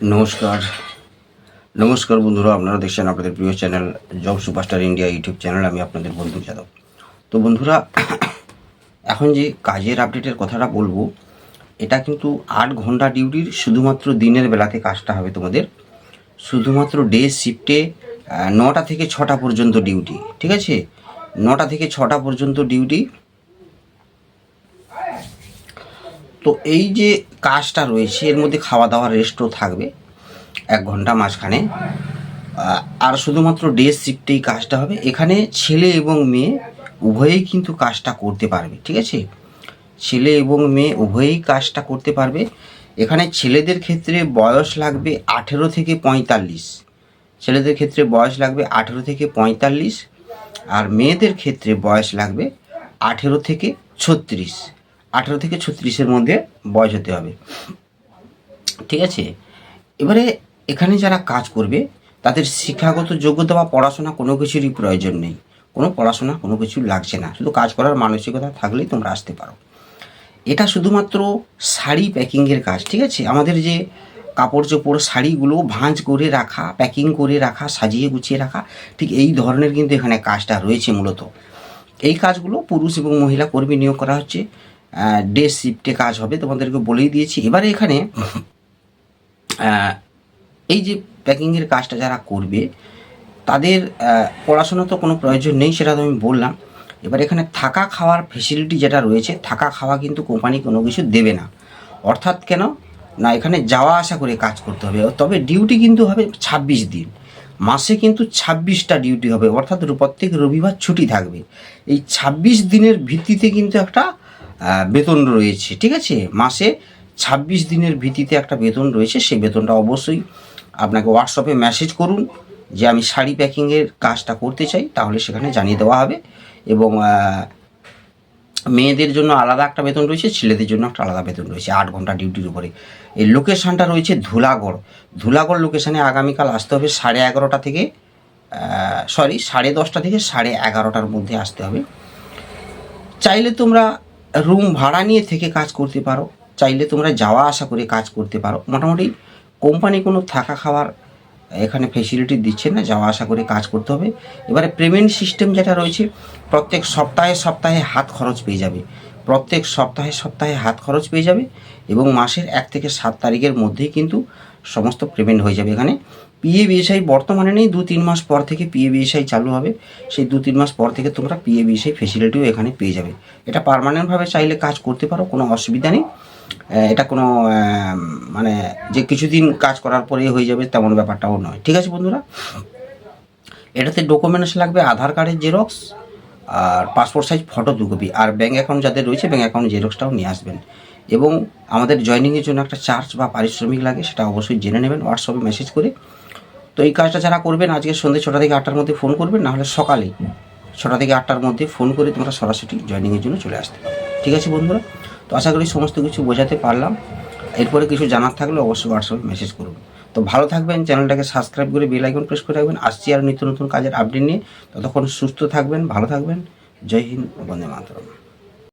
নমস্কার। নমস্কার বন্ধুরা, আপনারা দেখছেন আপনাদের প্রিয় channel job superstar India YouTube channel, আমি আপনাদের বন্ধু যাদব। তো বন্ধুরা, এখন যে কাজের আপডেটের কথাটা বলব, এটা কিন্তু আট ঘণ্টা ডিউটির শুধুমাত্র দিনের বেলাতে কাজটা হবে তোমাদের। শুধুমাত্র ডে শিফটে নটা থেকে ছটা পর্যন্ত ডিউটি ঠিক আছে? নটা থেকে ছটা পর্যন্ত ডিউটি তো এই যে কাজটা রয়েছে, এর মধ্যে খাওয়া দাওয়া রেস্টও থাকবে এক ঘণ্টা মাঝখানে। আর শুধুমাত্র ডে শিফটেই কাজটা হবে। এখানে ছেলে এবং মেয়ে উভয়েই কিন্তু কাজটা করতে পারবে, ঠিক আছে? ছেলে এবং মেয়ে উভয়েই কাজটা করতে পারবে। এখানে ছেলেদের ক্ষেত্রে বয়স লাগবে আঠেরো থেকে পঁয়তাল্লিশ। ছেলেদের ক্ষেত্রে বয়স লাগবে আঠেরো থেকে পঁয়তাল্লিশ। আর মেয়েদের ক্ষেত্রে বয়স লাগবে আঠেরো থেকে ছত্রিশ। আঠেরো থেকে ছত্রিশের মধ্যে বয়স হতে হবে। ঠিক আছে? এবারে এখানে যারা কাজ করবে, তাদের শিক্ষাগত যোগ্যতা বা পড়াশোনা কোনো কিছুরই প্রয়োজন নেই। কোনো পড়াশোনা, কোনো কিছু লাগছে না। শুধু কাজ করার মানসিকতা থাকলেই তোমরা আসতে পারো। এটা শুধুমাত্র শাড়ি প্যাকিংয়ের কাজ, ঠিক আছে? আমাদের যে কাপড় চোপড় শাড়িগুলো ভাঁজ করে রাখা, প্যাকিং করে রাখা, সাজিয়ে গুছিয়ে রাখা, ঠিক এই ধরনের কিন্তু এখানে কাজটা রয়েছে মূলত। এই কাজগুলো পুরুষ এবং মহিলা কর্মী নিয়োগ করা হচ্ছে। ডে শিফটে কাজ হবে, তোমাদেরকে বলেই দিয়েছি। এবারে এখানে এই যে প্যাকিংয়ের কাজটা যারা করবে, তাদের পড়াশোনা তো কোনো প্রয়োজন নেই, সেটা তো আমি বললাম। এবার এখানে থাকা খাওয়ার ফেসিলিটি যেটা রয়েছে, থাকা খাওয়া কিন্তু কোম্পানি কোনো কিছু দেবে না। অর্থাৎ কেন? না, এখানে যাওয়া আসা করে কাজ করতে হবে। তবে ডিউটি কিন্তু হবে ছাব্বিশ দিন। মাসে কিন্তু ছাব্বিশটা ডিউটি হবে। অর্থাৎ প্রত্যেক রবিবার ছুটি থাকবে। এই ছাব্বিশ দিনের ভিত্তিতে কিন্তু একটা বেতন রয়েছে, ঠিক আছে? মাসে ছাব্বিশ দিনের ভিত্তিতে একটা বেতন রয়েছে, সেই বেতনটা অবশ্যই আপনাকে হোয়াটসঅ্যাপে মেসেজ করুন যে আমি শাড়ি প্যাকিংয়ের কাজটা করতে চাই, তাহলে সেখানে জানিয়ে দেওয়া হবে। এবং মেয়েদের জন্য আলাদা একটা বেতন রয়েছে, ছেলেদের জন্য একটা আলাদা বেতন রয়েছে, আট ঘণ্টা ডিউটির উপরে। এই লোকেশানটা রয়েছে ধুলাগড়। ধুলাগড় লোকেশানে আগামীকাল আসতে হবে সাড়ে এগারোটা থেকে সরি সাড়ে দশটা থেকে সাড়ে এগারোটার মধ্যে আসতে হবে। চাইলে তোমরা রুম ভাড়া নিয়ে থেকে কাজ করতে পারো। চাইলে তোমরা যাওয়া আসা করে কাজ করতে পারো। মোটামুটি কোম্পানি কোনো থাকা খাওয়ার এখানে ফেসিলিটি দিচ্ছে না, যাওয়া আসা করে কাজ করতে হবে। এবারে পেমেন্ট সিস্টেম যেটা রয়েছে, প্রত্যেক সপ্তাহে সপ্তাহে হাত খরচ পেয়ে যাবে। প্রত্যেক সপ্তাহে সপ্তাহে হাত খরচ পেয়ে যাবে এবং মাসের এক থেকে সাত তারিখের মধ্যেই কিন্তু সমস্ত পেমেন্ট হয়ে যাবে এখানে। পিএ বিএসআই বর্তমানে নেই, দু তিন মাস পর থেকে পিএ বিএসআই চালু হবে। সেই দু তিন মাস পর থেকে তোমরা পিএ বিএসআই ফেসিলিটিও এখানে পেয়ে যাবে। এটা পার্মানেন্টভাবে চাইলে কাজ করতে পারো, কোনো অসুবিধা নেই। এটা কোনো মানে যে কিছুদিন কাজ করার পরে হয়ে যাবে তেমন ব্যাপারটাও নয়। ঠিক আছে বন্ধুরা? এটাতে ডকুমেন্টস লাগবে, আধার কার্ডের জেরক্স আর পাসপোর্ট সাইজ ফটো দু কপি আর ব্যাঙ্ক অ্যাকাউন্ট যাদের রয়েছে ব্যাঙ্ক অ্যাকাউন্ট জেরক্সটাও নিয়ে আসবেন। এবং আমাদের জয়েনিংয়ের জন্য একটা চার্জ বা পারিশ্রমিক লাগে, সেটা অবশ্যই জেনে নেবেন হোয়াটসঅ্যাপে মেসেজ করে। তো এই কাজটা যারা করবেন, আজকে সন্ধ্যে ছটা থেকে আটটার মধ্যে ফোন করবেন, নাহলে সকালে ছটা থেকে আটটার মধ্যে ফোন করে তোমরা সরাসরি জয়েনিংয়ের জন্য চলে আসতে ঠিক আছে বন্ধুরা? তো আশা করি সমস্ত কিছু বোঝাতে পারলাম। এরপরে কিছু জানার থাকলে অবশ্যই হোয়াটসঅ্যাপে মেসেজ করুন। তো ভালো থাকবেন, চ্যানেলটাকে সাবস্ক্রাইব করে বেল আইকন প্রেস করে রাখবেন। আসছি আর নিত্য নতুন কাজের আপডেট নিয়ে। ততক্ষণ সুস্থ থাকবেন, ভালো থাকবেন। জয় হিন্দ, বন্দে মাতরম।